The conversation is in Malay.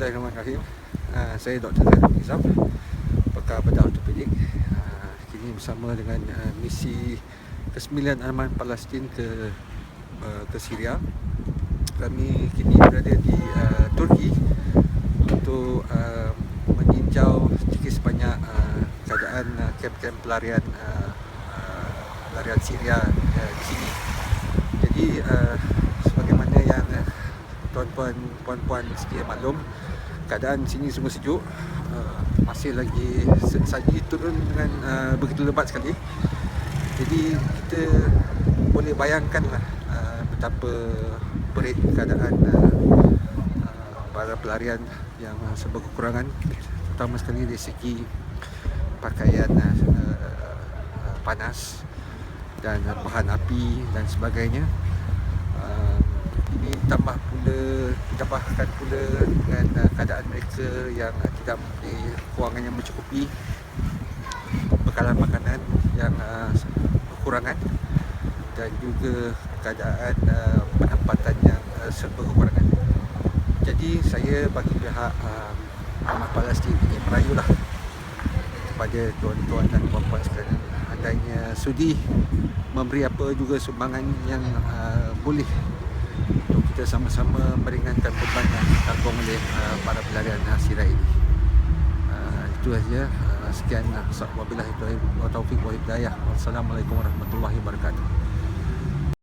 Bismillahirrahmanirrahim. Uh, saya Dr. Zainal Nizam, pakar bedah ortopedik. Uh, kini bersama dengan uh, misi ke-9 Arman Palestin ke uh, ke Syria. Kami kini berada di uh, Turki untuk uh, meninjau sedikit sebanyak uh, keadaan uh, kamp-kamp pelarian uh, uh, pelarian Syria uh, di sini. Jadi uh, tuan-tuan puan-puan sedia maklum. Keadaan sini sungguh sejuk. Uh, masih lagi saji turun dengan uh, begitu lebat sekali. Jadi kita boleh bayangkanlah uh, betapa perit keadaan uh, uh, para pelarian yang uh, serba kekurangan. Terutama sekali dari segi pakaian uh, uh, panas dan uh, bahan api dan sebagainya. Uh, ditambahkan pula dengan uh, keadaan mereka yang uh, tidak mempunyai kewangan yang mencukupi. Bekalan makanan yang uh, kekurangan dan juga keadaan uh, pendapatan yang uh, serba kekurangan. Jadi saya bagi pihak uh, Amat Palestin ini merayulah kepada tuan-tuan dan puan-puan sekalian. Andainya sudi memberi apa juga sumbangan yang uh, boleh kita sama-sama meringankan beban yang ditanggung oleh uh, para pelarian Syria ini. Uh, itu saja. Uh, sekian. Uh, wabillahi taufiq wa hidayah. Wassalamualaikum warahmatullahi wabarakatuh.